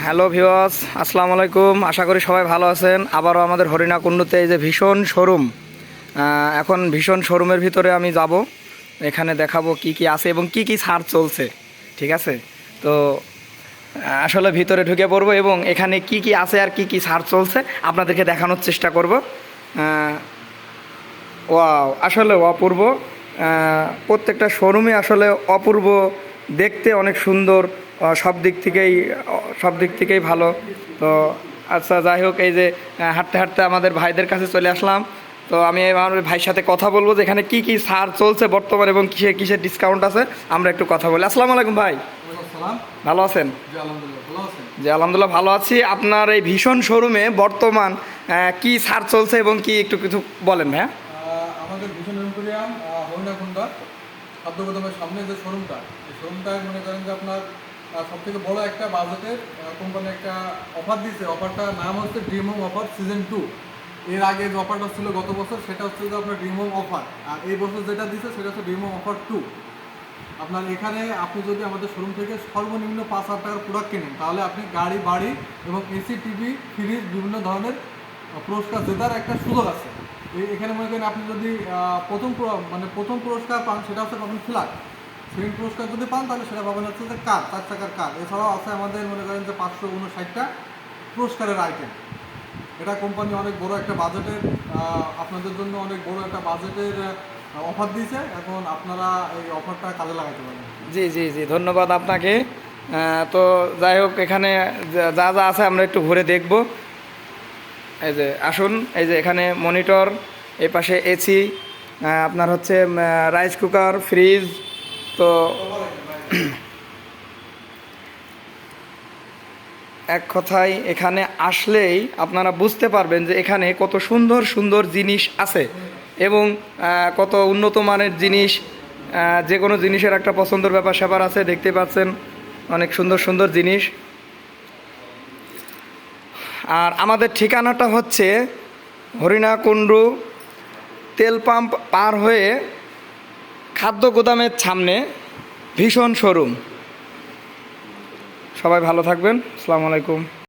Hello ভিওয়াস আসসালামু আলাইকুম। আশা করি সবাই ভালো আছেন। আবারও আমাদের হরিণাকুণ্ডুতে এই যে ভীষণ শোরুম এখন ভীষণ শোরুমের ভিতরে আমি যাব। এখানে দেখাবো কি কি আছে এবং কি কি ছাড় চলছে, ঠিক আছে? তো, আসলে ভিতরে ঢুকে পড়ব এবং এখানে কি কি আছে আর কি কি ছাড় চলছে আপনাদেরকে দেখানোর চেষ্টা করব। ওয়াও, আসলে অপূর্ব। প্রত্যেকটা শোরুমে আসলে অপূর্ব দেখতে অনেক সুন্দর সব দিক থেকেই সব দিক থেকেই ভালো। তো আচ্ছা যাই হোক এই যে হাঁটতে হাঁটতে আমাদের ভাইদের কাছে চলে আসলাম। তো আমি আমার ভাইয়ের সাথে কথা বলব যে এখানে কী কী সার চলছে বর্তমানে এবং কিসের কিসের ডিসকাউন্ট আছে আমরা একটু কথা বলি। আসসালামু আলাইকুম ভাই। ভালো আছেন? জি আলহামদুলিল্লাহ ভালো আছি। আপনার এই ভীষণ শোরুমে বর্তমান কি ছাড় চলছে এবং কি একটু কিছু বলেন ভাইয়া। আমাদের ভীষণ খাদ্যগোদামের সামনে যে শোরুমটা, এই শোরুমটায় মনে করেন যে আপনার সব থেকে বড় একটা বাজেটের কোম্পানি একটা অফার দিয়েছে অফারটার নাম হচ্ছে dream home offer season two এর আগে যে অফারটা ছিল গত বছর, সেটা হচ্ছে যে আপনার ড্রিম হোম অফার আর এই বছর যেটা দিচ্ছে সেটা হচ্ছে ড্রিম হোম অফার টু আপনার এখানে আপনি যদি আমাদের শোরুম থেকে সর্বনিম্ন পাঁচ হাজার টাকার প্রোডাক্ট কেনেন, তাহলে আপনি গাড়ি, বাড়ি এবং এসি টিভি ফ্রিজ বিভিন্ন ধরনের পুরস্কার জেতার একটা সুযোগ আছে। এখানে মনে করেন আপনি যদি প্রথম মানে প্রথম পুরস্কার পান, সেটা হচ্ছে পাবেন ফ্ল্যাট সেকেন্ড পুরস্কার যদি পান, তাহলে সেটা পাবেন হচ্ছে যে কার চার চাকার কার এছাড়াও আছে আমাদের মনে করেন যে পাঁচশো উনষাটটা পুরস্কারের আইটেম এটা কোম্পানি অনেক বড় একটা বাজেটের আপনাদের জন্য অনেক বড় একটা বাজেটের অফার দিয়েছে। এখন আপনারা এই অফারটা কাজে লাগাতে পারেন জি জি জি, ধন্যবাদ আপনাকে। তো যাই হোক, এখানে যা- যা যা আছে আমরা একটু ঘুরে দেখব। এই যে আসুন, এই যে এখানে মনিটর, এই পাশে এসি আপনার হচ্ছে রাইস কুকার, ফ্রিজ, তো এক কথায় এখানে আসলেই আপনারা বুঝতে পারবেন যে এখানে কত সুন্দর সুন্দর জিনিস আছে এবং কত উন্নত মানের জিনিস যে কোনো জিনিসের একটা পছন্দের ব্যাপার স্যাপার আছে, দেখতে পাচ্ছেন, অনেক সুন্দর সুন্দর জিনিস। আর আমাদের ঠিকানাটা হচ্ছে হরিণাকুণ্ডু তেল পাম্প পার হয়ে খাদ্য গোদামের সামনে ভীষণ শোরুম। সবাই ভালো থাকবেন। আসসালামু আলাইকুম।